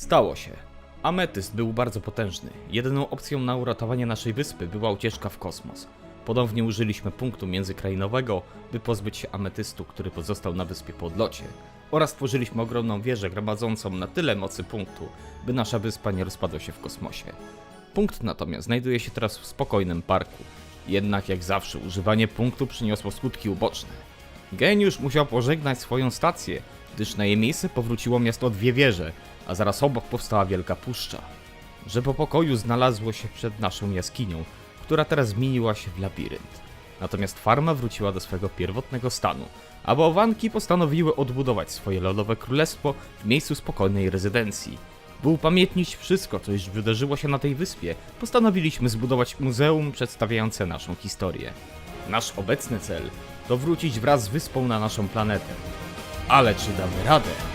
Stało się. Ametyst był bardzo potężny. Jedyną opcją na uratowanie naszej wyspy była ucieczka w kosmos. Ponownie użyliśmy punktu międzykrainowego, by pozbyć się ametystu, który pozostał na wyspie po odlocie. Oraz tworzyliśmy ogromną wieżę gromadzącą na tyle mocy punktu, by nasza wyspa nie rozpadła się w kosmosie. Punkt natomiast znajduje się teraz w spokojnym parku. Jednak jak zawsze używanie punktu przyniosło skutki uboczne. Geniusz musiał pożegnać swoją stację, gdyż na jej miejsce powróciło miasto Dwie Wieże, a zaraz obok powstała Wielka Puszcza. Że po pokoju znalazło się przed naszą jaskinią, która teraz zmieniła się w labirynt. Natomiast farma wróciła do swego pierwotnego stanu, a bałwanki postanowiły odbudować swoje lodowe królestwo w miejscu spokojnej rezydencji. By upamiętnić wszystko, co już wydarzyło się na tej wyspie, postanowiliśmy zbudować muzeum przedstawiające naszą historię. Nasz obecny cel to wrócić wraz z wyspą na naszą planetę. Ale czy damy radę?